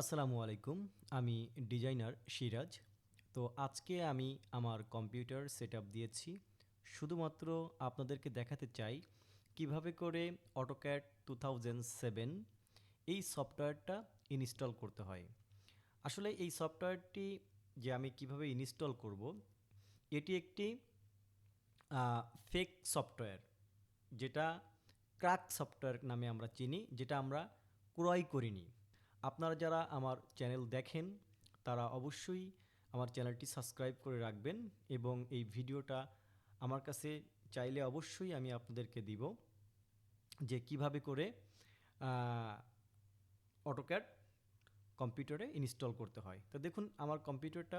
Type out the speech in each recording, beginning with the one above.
আসসালামু আলাইকুম, আমি ডিজাইনার সিরাজ। তো আজকে আমি আমার কম্পিউটার সেট দিয়েছি। শুধুমাত্র আপনাদেরকে দেখাতে চাই কীভাবে করে অটোক্যাট টু এই সফটওয়্যারটা ইনস্টল করতে হয়। আসলে এই সফটওয়্যারটি যে আমি কীভাবে ইনস্টল করব, এটি একটি ফেক সফটওয়্যার, যেটা ক্র্যাক সফটওয়্যার নামে আমরা চিনি, যেটা আমরা ক্রয় করিনি। আপনারা যারা আমার চ্যানেল দেখেন, তারা অবশ্যই আমার চ্যানেলটি সাবস্ক্রাইব করে রাখবেন এবং এই ভিডিওটা আমার কাছে চাইলে অবশ্যই আমি আপনাদেরকে দিব যে কীভাবে করে অটোক্যাড কম্পিউটারে ইনস্টল করতে হয়। তো দেখুন, আমার কম্পিউটারটা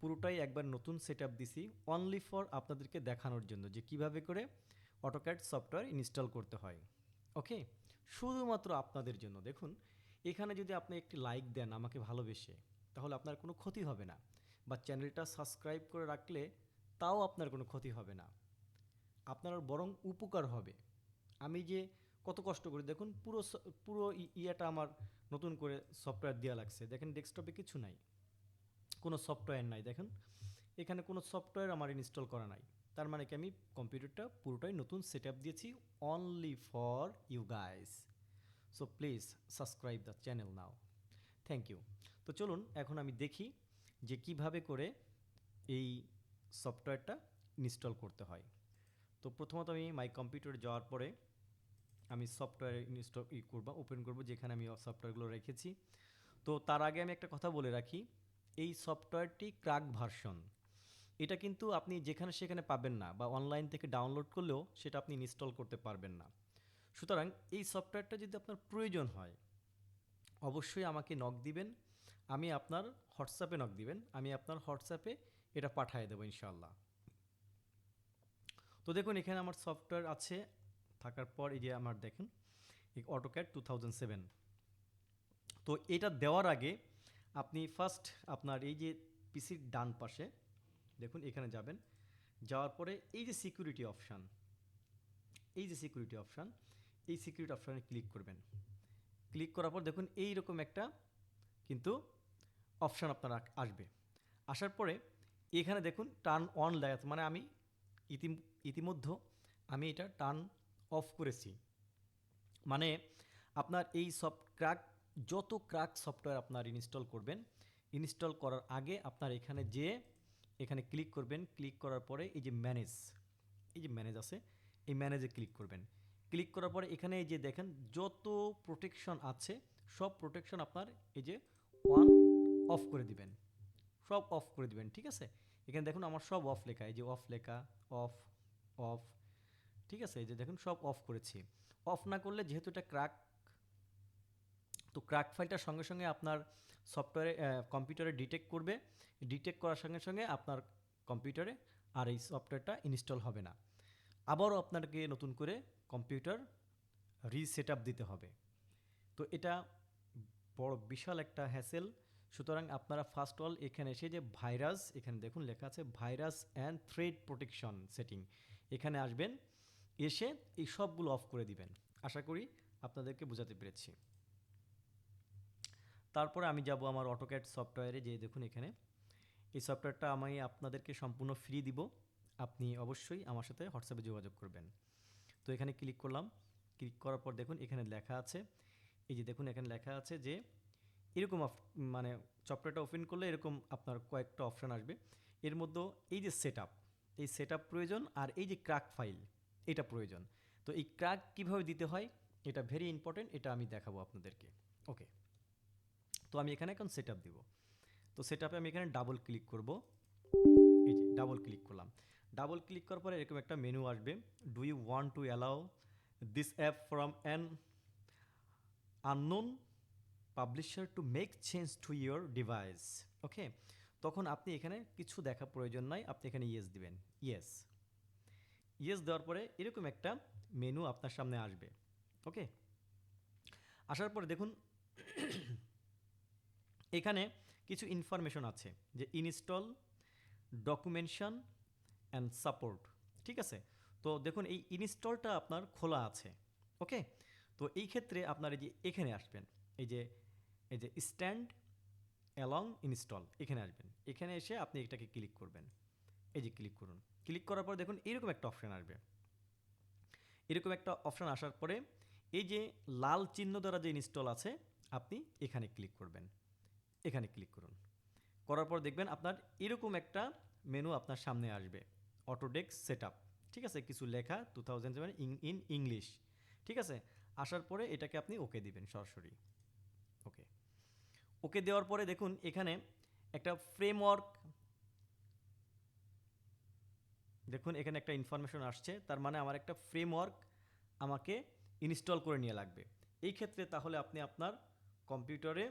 পুরোটাই একবার নতুন সেট দিছি অনলি ফর আপনাদেরকে দেখানোর জন্য যে কীভাবে করে অটোক্যাড সফটওয়্যার ইনস্টল করতে হয়। ওকে শুধুমাত্র আপনাদের জন্য। দেখুন এখানে যদি আপনি একটি লাইক দেন আমাকে ভালোবেসে, তাহলে আপনার কোনো ক্ষতি হবে না। বা চ্যানেলটা সাবস্ক্রাইব করে রাখলে তাও আপনার কোনো ক্ষতি হবে না। আপনার বরং উপকার হবে। আমি যে কত কষ্ট করি, দেখুন পুরো পুরো ইয়েটা আমার নতুন করে সফটওয়্যার দেওয়া লাগছে। দেখেন ডেস্কটপে কিছু নাই। কোনো সফটওয়্যার নাই, দেখেন। এখানে কোনো সফটওয়্যার আমার ইনস্টল করা নাই। তার মানে কি আমি কম্পিউটারটা পুরোটাই নতুন সেট দিয়েছি only for you guys so please subscribe the channel now thank you তো চলুন, এখন আমি দেখি যে কীভাবে করে এই সফটওয়্যারটা ইনস্টল করতে হয়। তো প্রথমত আমি মাই কম্পিউটারে যাওয়ার পরে আমি সফটওয়্যার ইনস্টল ই করব ওপেন করব, যেখানে আমি সফটওয়্যারগুলো রেখেছি। তো তার আগে আমি একটা কথা বলে রাখি, এই সফটওয়্যারটি ক্রাক ভার্সন। এটা কিন্তু আপনি যেখানে সেখানে পাবেন না বা অনলাইন থেকে ডাউনলোড করলেও সেটা আপনি ইনস্টল করতে পারবেন না। সুতরাং এই সফটওয়্যারটা যদি আপনার প্রয়োজন হয়, অবশ্যই আমাকে নক দিবেন। আমি আপনার হোয়াটসঅ্যাপে নক দিবেন। আমি আপনার হোয়াটসঅ্যাপে এটা পাঠিয়ে দেবো ইনশাল্লাহ তো দেখুন, এখানে আমার সফটওয়্যার আছে। থাকার পর এই যে আমার দেখেন, এই অটোক্যাড টু থাউজেন্ড সেভেন তো এটা দেওয়ার আগে আপনি ফার্স্ট আপনার এই যে পিসির ডান পাশে, দেখুন এখানে যাবেন। যাওয়ার পরে এই যে সিকিউরিটি অপশান এই যে সিকিউরিটি অপশান এই সিকিউরিটি অপশানে ক্লিক করবেন। ক্লিক করার পর দেখুন এই রকম একটা কিন্তু অপশান আপনার আসবে। আসার পরে এখানে দেখুন টার্ন অন লেখা মানে আমি ইতি ইতিমধ্যে আমি এটা টার্ন অফ করেছি। মানে আপনার এই সব ক্র্যাক যত ক্র্যাক সফটওয়্যার আপনার ইনস্টল করবেন ইনস্টল করার আগে আপনার এখানে যে, এখানে ক্লিক করবেন ক্লিক করার পরে এই যে ম্যানেজ এই যে ম্যানেজ আছে, এই ম্যানেজে ক্লিক করবেন। ক্লিক করার পরে এখানে এই যে দেখেন, যত প্রোটেকশন আছে, সব প্রোটেকশন আপনার এই যে ওয়ান অফ করে দিবেন। সব অফ করে দিবেন, ঠিক আছে? এখানে দেখুন আমার সব অফ লেখা, এই যে অফ লেখা অফ অফ ঠিক আছে? এই যে দেখুন, সব অফ করেছি। অফ না করলে যেহেতু এটা ক্র্যাক তো ক্র্যাক ফাইলটার সঙ্গে সঙ্গে আপনার সফটওয়্যারে কম্পিউটারে ডিটেক্ট করবে। ডিটেক্ট করার সঙ্গে সঙ্গে আপনার কম্পিউটারে আর এই সফটওয়্যারটা ইনস্টল হবে না। আবারও আপনাকে নতুন করে কম্পিউটার রিসেট আপ দিতে হবে। তো এটা বড় বিশাল একটা হ্যাসেল সুতরাং আপনারা ফার্স্ট অল এখানে এসে যে ভাইরাস এখানে দেখুন লেখা আছে virus and threat protection setting এখানে আসবেন, এসে এই সবগুলো অফ করে দিবেন। আশা করি আপনাদেরকে বোঝাতে পেরেছি। তারপরে আমি যাব আমার অটোক্যাড সফটওয়্যারে যে দেখুন এখানে। এই সফটওয়্যারটা আমি আপনাদেরকে সম্পূর্ণ ফ্রি দিব। আপনি অবশ্যই আমার সাথে হোয়াটসঅ্যাপে যোগাযোগ করবেন। তো এখানে ক্লিক করলাম। ক্লিক করার পর দেখুন এখানে লেখা আছে। এই যে দেখুন এখানে লেখা আছে যে, এরকম মানে সফটওয়্যারটা ওপেন করলে এরকম আপনার কয়েকটা অপশান আসবে। এর মধ্যে এই যে সেট এই সেট প্রয়োজন আর এই যে ক্র্যাক ফাইল এটা প্রয়োজন। তো এই ক্র্যাক কীভাবে দিতে হয়? এটা ভেরি ইম্পর্টেন্ট এটা আমি দেখাবো আপনাদেরকে। ওকে তো আমি এখানে এখন সেট আপ দিব। তো সেট আমি এখানে ডাবল ক্লিক করব। এই যে ডাবল ক্লিক করলাম। ডাবল ক্লিক করার পরে এরকম একটা মেনু আসবে। Do you want to allow this app from an unknown publisher to make change to your device okay তখন আপনি এখানে কিছু দেখা প্রয়োজন নাই, আপনি এখানে ইয়েস দিবেন। ইয়েস ইয়েস দেওয়ার পরে এরকম একটা মেনু আপনার সামনে আসবে। ওকে আসার পরে দেখুন, এখানে কিছু ইনফরমেশন আছে যে ইনস্টল ডকুমেন্টেশন অ্যান্ড সাপোর্ট ঠিক আছে? তো দেখুন, এই ইনস্টলটা আপনার খোলা আছে ওকে তো এই ক্ষেত্রে আপনার এই যে এখানে আসবেন, এই যে এই যে স্ট্যান্ড অ্যালং ইনস্টল এখানে আসবেন। এখানে এসে আপনি এটাকে ক্লিক করবেন। এই যে ক্লিক করুন। ক্লিক করার পর দেখুন, এরকম একটা অপশান আসবে। এরকম একটা অপশান আসার পরে এই যে লাল চিহ্ন দ্বারা যে ইনস্টল আছে, আপনি এখানে ক্লিক করবেন। এখানে ক্লিক করুন। করার পর দেখবেন, আপনার এরকম একটা মেনু আপনার সামনে আসবে। অটোডেস্ক সেট ঠিক আছে? কিছু লেখা two thousand seven in English ঠিক আছে? আসার পরে এটাকে আপনি ওকে দিবেন সরাসরি। ওকে ওকে দেওয়ার পরে দেখুন, এখানে একটা ফ্রেমওয়ার্ক দেখুন, এখানে একটা ইনফরমেশন আসছে। তার মানে আমার একটা ফ্রেমওয়ার্ক আমাকে ইনস্টল করে নিয়ে লাগবে। এই ক্ষেত্রে তাহলে আপনি আপনার কম্পিউটারে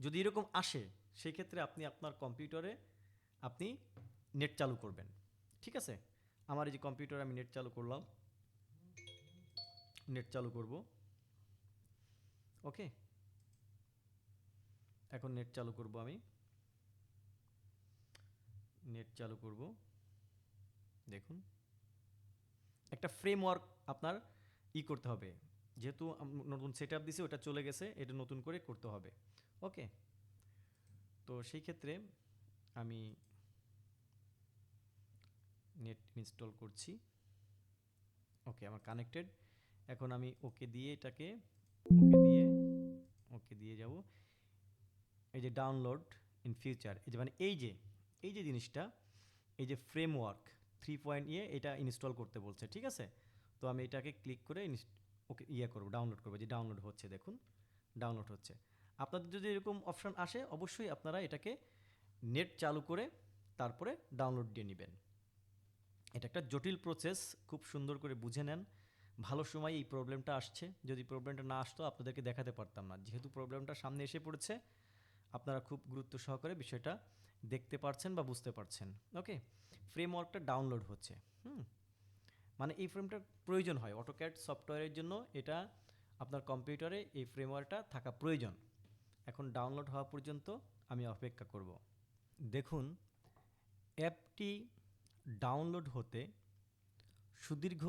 যদি এরকম আসে, সেই ক্ষেত্রে আপনি আপনার কম্পিউটারে আপনি নেট চালু করবেন। ঠিক আছে? আমার এই যে কম্পিউটার, আমি নেট চালু করলাম। নেট চালু করব। ওকে? এখন নেট চালু করব আমি। নেট চালু করব। দেখুন। একটা ফ্রেমওয়ার্ক আপনার ই করতে হবে। যেহেতু নতুন সেট আপ দিছে, ওটা চলে গেছে। এটা নতুন করে করতে হবে। ওকে? তো সেই ক্ষেত্রে আমি নেট ইনস্টল করছি। ওকে আমার কানেক্টেড এখন আমি ওকে দিয়ে এটাকে ওকে দিয়ে ওকে দিয়ে যাব। এই যে ডাউনলোড ইন ফিউচার এই যে মানে এই যে এই যে জিনিসটা, এই যে ফ্রেমওয়ার্ক থ্রি পয়েন্ট ইয়ে এটা ইনস্টল করতে বলছে, ঠিক আছে? তো আমি এটাকে ক্লিক করে ওকে ইয়ে করব ডাউনলোড করব, যে ডাউনলোড হচ্ছে, দেখুন ডাউনলোড হচ্ছে। আপনাদের যদি এরকম অপশান আসে, অবশ্যই আপনারা এটাকে নেট চালু করে তারপরে ডাউনলোড দিয়ে নেবেন। এটা একটা জটিল প্রসেস খুব সুন্দর করে বুঝে নেন। ভালো সময় এই প্রবলেমটা আসছে। যদি প্রবলেমটা না আসতো, আপনাদেরকে দেখাতে পারতাম না। যেহেতু প্রবলেমটা সামনে এসে পড়েছে, আপনারা খুব গুরুত্ব সহকারে বিষয়টা দেখতে পারছেন বা বুঝতে পারছেন। ওকে ফ্রেমওয়ার্কটা ডাউনলোড হচ্ছে। হুম? মানে এই ফ্রেমটার প্রয়োজন হয়। অটোক্যাড সফটওয়্যারের জন্য এটা আপনার কম্পিউটারে এই ফ্রেমওয়ার্কটা থাকা প্রয়োজন। এখন ডাউনলোড হওয়া পর্যন্ত আমি অপেক্ষা করব। দেখুন অ্যাপটি ডাউনলোড হতে সুদীর্ঘ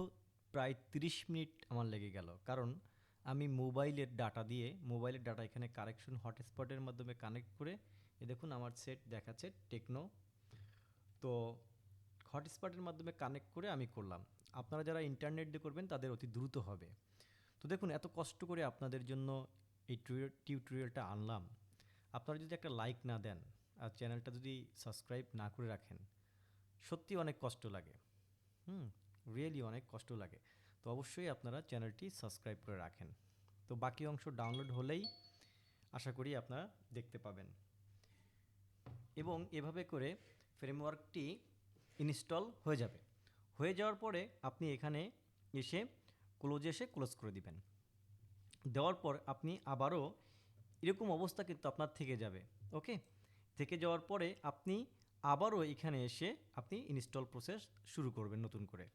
প্রায় 30 মিনিট আমার লেগে গেল। কারণ আমি মোবাইলের ডাটা দিয়ে, মোবাইলের ডাটা এখানে কানেকশন হটস্পটের মাধ্যমে কানেক্ট করে, এ দেখুন আমার সেট দেখাচ্ছে টেকনো। তো হটস্পটের মাধ্যমে কানেক্ট করে আমি করলাম। আপনারা যারা ইন্টারনেট দিয়ে করবেন, তাদের অতি দ্রুত হবে। তো দেখুন, এত কষ্ট করে আপনাদের জন্য এই টিউটোরিয়ালটা আনলাম। আপনারা যদি একটা লাইক না দেন, আর চ্যানেলটা যদি সাবস্ক্রাইব না করে রাখেন সত্যি অনেক কষ্ট লাগে। হুম রিয়েলি অনেক কষ্ট লাগে। তো অবশ্যই আপনারা চ্যানেলটি সাবস্ক্রাইব করে রাখেন। তো বাকি অংশ ডাউনলোড হলেই আশা করি আপনারা দেখতে পাবেন। এবং এভাবে করে ফ্রেমওয়ার্কটি ইনস্টল হয়ে যাবে। হয়ে যাওয়ার পরে আপনি এখানে এসে ক্লোজে এসে ক্লোজ করে দিবেন। দেওয়ার পর আপনি আবারও এরকম অবস্থা কিন্তু আপনার থেকে যাবে। ওকে? থেকে যাওয়ার পরে আপনি আবারও এখানে এসে আপনি ইনস্টল প্রসেস শুরু করবেন নতুন করে।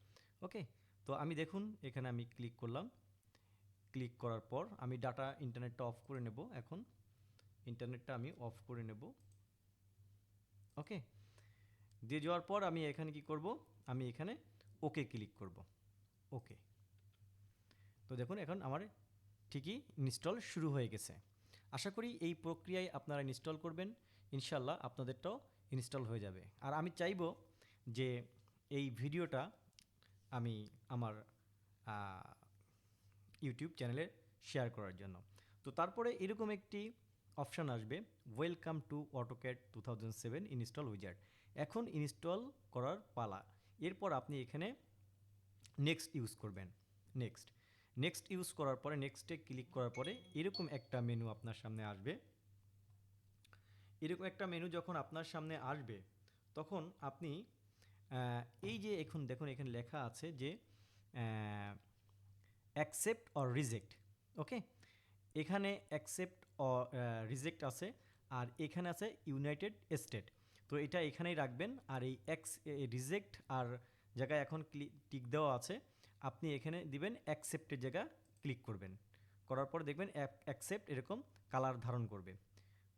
ওকে তো আমি দেখুন, এখানে আমি ক্লিক করলাম। ক্লিক করার পর আমি ডাটা ইন্টারনেটটা অফ করে নেব এখন। ইন্টারনেটটা আমি অফ করে নেব। ওকে দিয়ে যাওয়ার পর আমি এখানে কি করব? আমি এখানে ওকে ক্লিক করব। ওকে তো দেখুন, এখন আমার ঠিকই ইনস্টল শুরু হয়ে গেছে। আশা করি এই প্রক্রিয়ায় আপনারা ইনস্টল করবেন। ইনশাল্লাহ আপনাদেরটাও ইনস্টল হয়ে যাবে। আর আমি চাইব যে এই ভিডিওটা আমি আমার ইউটিউব চ্যানেলে শেয়ার করার জন্য। তো তারপরে এরকম একটি অপশান আসবে welcome to AutoCAD two thousand seven install wizard এখন ইনস্টল করার পালা। এরপর আপনি এখানে নেক্সট ইউজ করবেন। নেক্সট নেক্সট ইউজ করার পরে নেক্সটে ক্লিক করার পরে এরকম একটা মেনু আপনার সামনে আসবে। এরকম একটা মেনু যখন আপনার সামনে আসবে, তখন আপনি এই যে এখন দেখুন, এখানে লেখা আছে যে অ্যাকসেপ্ট অর রিজেক্ট ওকে এখানে অ্যাকসেপ্ট অর রিজেক্ট আছে, আর এখানে আছে ইউনাইটেড স্টেট তো এটা এখানেই রাখবেন, আর এই এক্স রিজেক্ট আর জায়গায় এখন ক্লিক টিক দেওয়া আছে, আপনি এখানে দিবেন অ্যাকসেপ্টের জায়গা ক্লিক করবেন। করার পর দেখবেন অ্যাকসেপ্ট এরকম কালার ধারণ করবে।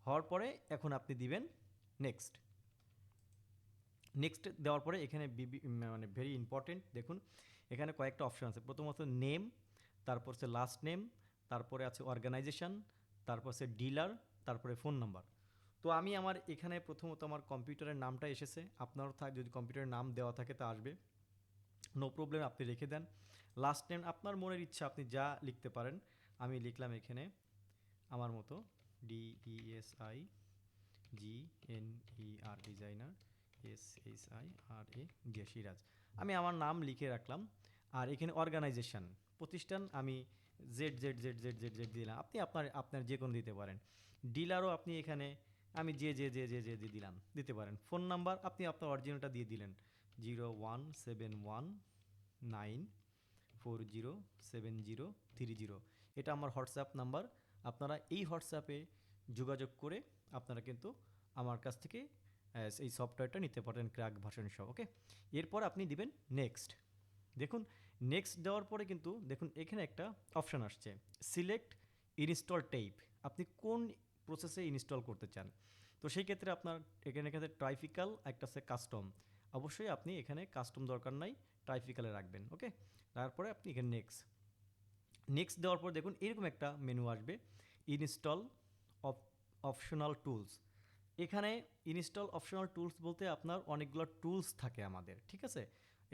হওয়ার পরে এখন আপনি দিবেন নেক্সট নেক্সট দেওয়ার পরে এখানে মানে ভেরি ইম্পর্টেন্ট দেখুন, এখানে কয়েকটা অপশন আছে। প্রথমত নেম তারপর হচ্ছে লাস্ট নেম তারপরে আছে অর্গানাইজেশন তারপর হচ্ছে ডিলার তারপরে ফোন নাম্বার তো আমি আমার এখানে প্রথমত আমার কম্পিউটারের নামটা এসেছে। আপনারও থাক যদি কম্পিউটারের নাম দেওয়া থাকে তা আসবে। নো প্রবলেম আপনি রেখে দেন। লাস্ট নেম আপনার মনের ইচ্ছা, আপনি যা লিখতে পারেন, আমি লিখলাম এখানে আমার মতো। D E S I G N E R designer S H I R A G Siraj আমি আমার নাম লিখে রাখলাম, আর এখানে অর্গানাইজেশন প্রতিষ্ঠান আমি Z Z Z Z Z Z দিলাম। আপনি আপনার আপনার যে কোনো দিতে পারেন। ডিলারও আপনি এখানে আমি যে যে যে যে যে যে দিলাম, দিতে পারেন। ফোন নাম্বার আপনি আপনার অরিজিনালটা দিয়ে দিলেন। Zero one seven one nine four zero seven zero three zero এটা আমার হোয়াটসঅ্যাপ নাম্বার আপনারা এই হোয়াটসঅ্যাপে যোগাযোগ করে আপনারা কিন্তু আমার কাছ থেকে এই সফটওয়্যারটা নিতে পারেন ক্র্যাক ভার্সন সহ ওকে এরপর আপনি দিবেন নেক্সট দেখুন নেক্সট দেওয়ার পরে কিন্তু, দেখুন, এখানে একটা অপশান আসছে সিলেক্ট ইনস্টল টেইপ আপনি কোন প্রসেসে ইনস্টল করতে চান? তো সেই ক্ষেত্রে আপনার এখানে এখানে ট্রাইফিক্যাল একটা আছে কাস্টম অবশ্যই আপনি এখানে কাস্টম দরকার নাই ট্রাইফিক্যালে রাখবেন ওকে তারপরে আপনি এখানে নেক্সট নেক্সট দেওয়ার পর দেখুন এরকম একটা মেনু আসবে ইনস্টল অফ অপশনাল টুলস এখানে ইনস্টল অপশনাল টুলস বলতে আপনার অনেকগুলো টুলস থাকে আমাদের, ঠিক আছে?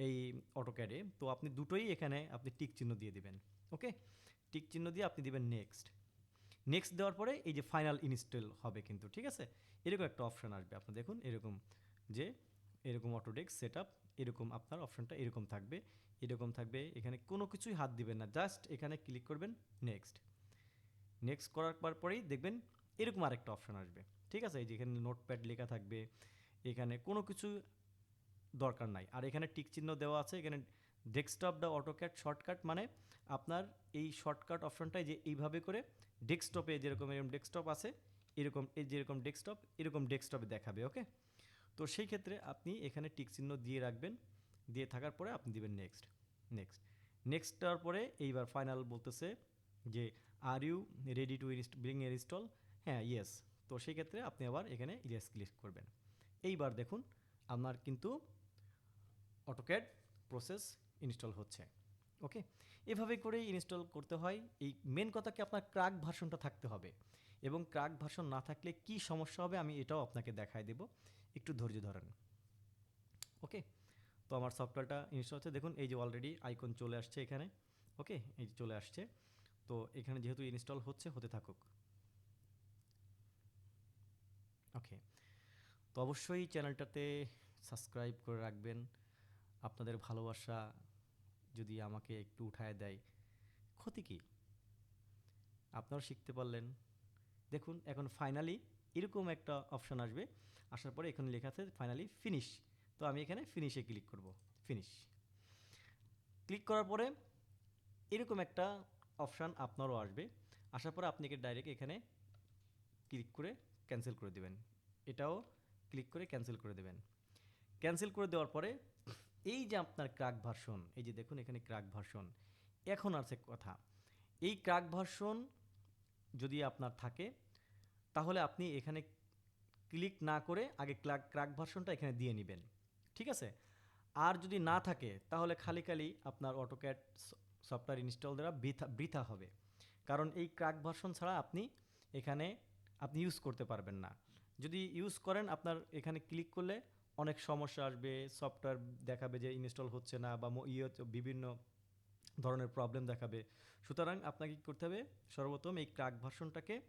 এই অটোক্যাডে তো আপনি দুটোই এখানে আপনি টিক চিহ্ন দিয়ে দিবেন ওকে টিক চিহ্ন দিয়ে আপনি দিবেন নেক্সট নেক্সট দেওয়ার পরে এই যে ফাইনাল ইনস্টল হবে কিন্তু, ঠিক আছে? এরকম একটা অপশন আসবে। আপনি দেখুন এরকম যে, এরকম অটোডেস্ক সেট আপ এরকম আপনার অপশনটা এরকম থাকবে। এরকম থাকবে। এখানে কোনো কিছুই হাত দিবেন না। জাস্ট এখানে ক্লিক করবেন নেক্সট। নেক্সট করার পর পরেই দেখবেন এরকম আরেকটা অপশন আসবে। ঠিক আছে? এই যে এখানে নোটপ্যাড লেখা থাকবে। এখানে কোনো কিছু দরকার নাই। আর এখানে টিক চিহ্ন দেওয়া আছে। এখানে ডেস্কটপ দা অটোক্যাট শর্টকাট মানে আপনার এই শর্টকাট অপশনটাই যে এইভাবে করে ডেস্কটপে যেরকম এরকম ডেস্কটপ আছে, এরকম, এই যেরকম ডেস্কটপ, এরকম ডেস্কটপে দেখাবে, ওকে? তো সেই ক্ষেত্রে আপনি এখানে টিক চিহ্ন দিয়ে রাখবেন। দিয়ে থাকার পরে আপনি দিবেন নেক্সট নেক্সট নেক্সট দেওয়ার পরে এইবার ফাইনাল বলতেছে যে are you ready to bring এর ইনস্টল হ্যাঁ ইয়েস তো সেই ক্ষেত্রে আপনি আবার এখানে ইয়েস ক্লিক করবেন। এইবার দেখুন, আপনার কিন্তু অটোক্যাড প্রসেস ইনস্টল হচ্ছে। ওকে এভাবে করেই ইনস্টল করতে হয়। এই মেন কথা কি আপনার ক্রাক ভার্সনটা থাকতে হবে? এবং ক্রাক ভার্সন না থাকলে কি সমস্যা হবে আমি এটাও আপনাকে দেখায় দেব। একটু ধৈর্য ধরেন। ওকে তো আমার সফটওয়্যারটা ইনস্টল হচ্ছে। দেখুন, এই যে অলরেডি আইকন চলে আসছে এখানে। ওকে এই যে চলে আসছে। তো এখানে যেহেতু ইনস্টল হচ্ছে, হতে থাকুক। ওকে তো অবশ্যই চ্যানেলটাতে সাবস্ক্রাইব করে রাখবেন। আপনাদের ভালোবাসা যদি আমাকে একটু উঠায় দেয়, ক্ষতি কি? আপনারা শিখতে পারলেন। দেখুন, এখন ফাইনালি এরকম একটা অপশন আসবে। আসার পরে এখানে লেখা আছে ফাইনালি ফিনিশ তো আমি এখানে ফিনিশে ক্লিক করব। ফিনিশ ক্লিক করার পরে এরকম একটা অপশান আপনারও আসবে। আসার পরে আপনি ডাইরেক্ট এখানে ক্লিক করে ক্যান্সেল করে দেবেন। এটাও ক্লিক করে ক্যান্সেল করে দেবেন। ক্যান্সেল করে দেওয়ার পরে এই যে আপনার ক্রাক ভার্সন এই যে দেখুন এখানে ক্রাক ভার্সন এখন আছে কথা। এই ক্রাক ভার্সন যদি আপনার থাকে, তাহলে আপনি এখানে ক্লিক না করে আগে ক্রাক ক্রাক ভার্সনটা এখানে দিয়ে নেবেন। ঠিক আছে? আর যদি না থাকে, তাহলে খালি খালি আপনার অটোক্যাট সফটওয়্যার ইনস্টল দ্বারা বৃথা বৃথা হবে। কারণ এই ক্রাক ভার্সন ছাড়া আপনি এখানে, আপনি ইউজ করতে পারবেন না। যদি ইউজ করেন, আপনার এখানে ক্লিক করলে অনেক সমস্যা আসবে সফটওয়্যার দেখাবে যে ইনস্টল হচ্ছে না বা ইয়ে বিভিন্ন ধরনের প্রবলেম দেখাবে। সুতরাং আপনাকে কী করতে হবে? সর্বপ্রথম এই ক্রাক ভার্সনটাকে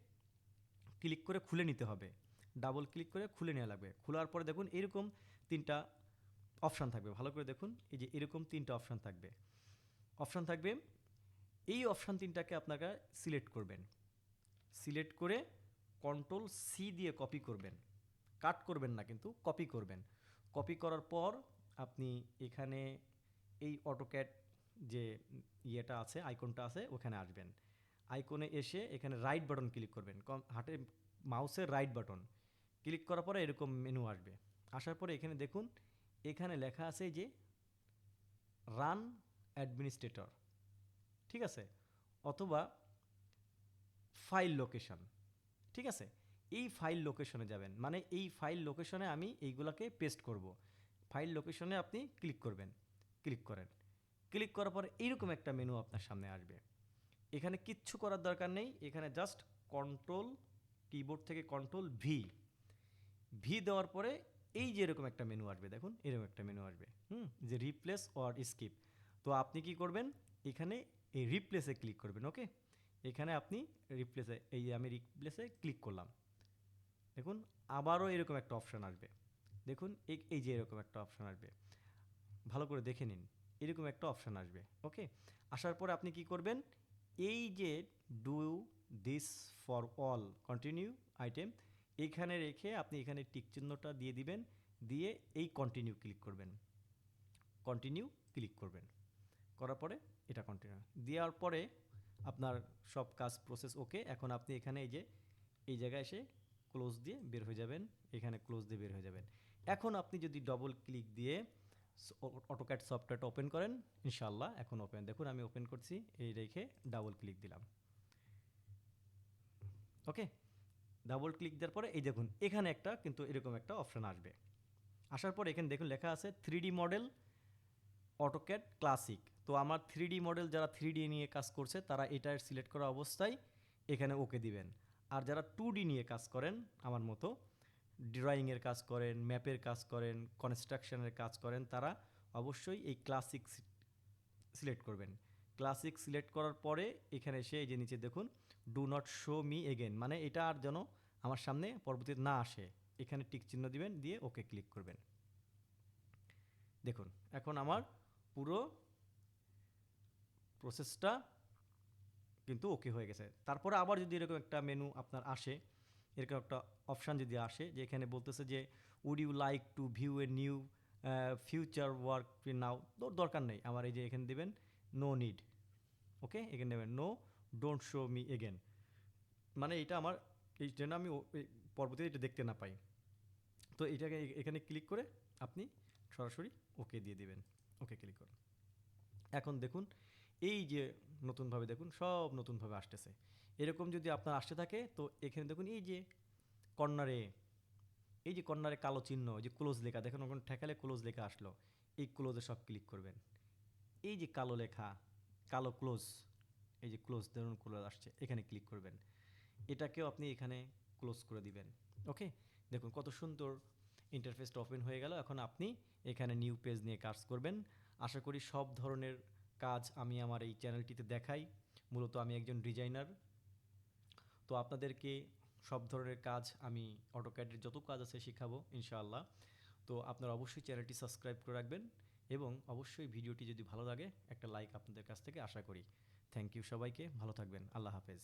ক্লিক করে খুলে নিতে হবে। ডাবল ক্লিক করে খুলে নেওয়া লাগবে। খোলার পরে দেখুন, এরকম তিনটা অপশান থাকবে। ভালো করে দেখুন, এই যে এরকম তিনটা অপশান থাকবে। অপশান থাকবে, এই অপশান তিনটাকে আপনারা সিলেক্ট করবেন। সিলেক্ট করে কন্ট্রোল সি দিয়ে কপি করবেন। কাট করবেন না কিন্তু কপি করবেন। কপি করার পর আপনি এখানে এই অটোক্যাট যে ইয়েটা আছে আইকনটা আছে, ওখানে আসবেন। আইকনে এসে এখানে রাইট বাটন ক্লিক করবেন। হাটে মাউসের রাইট বাটন ক্লিক করার পরে এরকম মেনু আসবে। আসার পরে এখানে দেখুন এখানে লেখা আছে যে রান অ্যাডমিনিস্ট্রেটর, ঠিক আছে? অথবা ফাইল লোকেশন, ঠিক আছে? এই ফাইল লোকেশনে যাবেন মানে এই ফাইল লোকেশনে আমি এইগুলাকে পেস্ট করব। ফাইল লোকেশনে আপনি ক্লিক করবেন, ক্লিক করেন। ক্লিক করার পর এইরকম একটা মেনু আপনার সামনে আসবে। এখানে কিচ্ছু করার দরকার নেই, এখানে জাস্ট কন্ট্রোল, কিবোর্ড থেকে কন্ট্রোল ভি। ভি দেওয়ার পরে এই যে এরকম একটা মেনু আসবে, দেখুন, এরকম একটা মেনু আসবে, হুম, যে রিপ্লেস অর স্কিপ তো আপনি কি করবেন? এখানে এই রিপ্লেসে ক্লিক করবেন ওকে এখানে আপনি রিপ্লেসে এই যে আমি রিপ্লেসে ক্লিক করলাম। দেখুন, আবারও এরকম একটা অপশান আসবে। দেখুন, এই এই যে এরকম একটা অপশান আসবে। ভালো করে দেখে নিন, এরকম একটা অপশান আসবে ওকে আসার পরে আপনি কি করবেন? এই যে do this for all continue item এইখানে রেখে আপনি এখানে টিক চিহ্নটা দিয়ে দিবেন, দিয়ে এই কন্টিনিউ ক্লিক করবেন। কন্টিনিউ ক্লিক করবেন। করার পরে এটা কন্টিনিউ দেওয়ার পরে আপনার সব কাজ প্রসেস ওকে এখন আপনি এখানে এই যে, এই জায়গায় এসে ক্লোজ দিয়ে বের হয়ে যাবেন। এখানে ক্লোজ দিয়ে বের হয়ে যাবেন। এখন আপনি যদি ডবল ক্লিক দিয়ে অটোক্যাট সফটওয়্যারটা ওপেন করেন ইনশাল্লাহ এখন ওপেন দেখুন, আমি ওপেন করছি, এই রেখে ডাবল ক্লিক দিলাম। ওকে ডাবল ক্লিক দেওয়ার পরে এই দেখুন, এখানে একটা কিন্তু এরকম একটা অপশান আসবে। আসার পর এখানে দেখুন লেখা আছে থ্রি মডেল অটোক্যাড ক্লাসিক তো আমার থ্রি মডেল যারা থ্রি নিয়ে কাজ করছে, তারা এটা সিলেক্ট করা অবস্থায় এখানে ওকে দিবেন। আর যারা টু নিয়ে কাজ করেন, আমার মতো ড্রয়িংয়ের কাজ করেন ম্যাপের কাজ করেন কনস্ট্রাকশনের কাজ করেন, তারা অবশ্যই এই ক্লাসিক সিলেক্ট করবেন। ক্লাসিক সিলেক্ট করার পরে এখানে এসে এই যে নিচে দেখুন do not show me again মানে এটা আর যেন আমার সামনে পরবর্তীতে না আসে। এখানে টিক চিহ্ন দিবেন, দিয়ে ওকে ক্লিক করবেন। দেখুন, এখন আমার পুরো প্রসেসটা কিন্তু ওকে হয়ে গেছে। তারপরে আবার যদি এরকম একটা মেনু আপনার আসে, এরকম একটা অপশান যদি আসে, যে এখানে বলতেছে যে would you like to view a new future work now দরকার নেই। আমার এই যে এখানে দেবেন নো নিড ওকে এখানে দেবেন no don't show me again মানে এটা আমার এই জন্য আমি পরবর্তীতে এটা দেখতে না পাই। তো এটাকে এখানে ক্লিক করে আপনি সরাসরি ওকে দিয়ে দিবেন। ওকে ক্লিক করুন। এখন দেখুন, এই যে নতুনভাবে দেখুন, সব নতুনভাবে আসতেছে। এরকম যদি আপনার আসতে থাকে, তো এখানে দেখুন, এই যে কর্নারে, এই যে কর্নারে কালো চিহ্ন যে ক্লোজ লেখা, দেখুন, ওখানে ঠেকালে ক্লোজ লেখা আসলো। এই ক্লোজে সব ক্লিক করবেন। এই যে কালো লেখা, কালো ক্লোজ এই যে ক্লোজ ধরুন ক্লোজ আসছে, এখানে ক্লিক করবেন। এটাকেও আপনি এখানে ক্লোজ করে দিবেন ওকে দেখুন, কত সুন্দর ইন্টারফেসটা ওপেন হয়ে গেল। এখন আপনি এখানে নিউ পেজ নিয়ে কাজ করবেন। আশা করি সব ধরনের কাজ আমি আমার এই চ্যানেলটিতে দেখাই। মূলত আমি একজন ডিজাইনার তো আপনাদেরকে সব ধরনের কাজ আমি অটোক্যাডের যত কাজ আছে শেখাবো, ইনশাআল্লাহ। তো আপনারা অবশ্যই চ্যানেলটি সাবস্ক্রাইব করে রাখবেন এবং অবশ্যই ভিডিওটি যদি ভালো লাগে, একটা লাইক আপনাদের কাছ থেকে আশা করি। থ্যাংক ইউ সবাইকে, ভালো থাকবেন। আল্লাহ হাফেজ।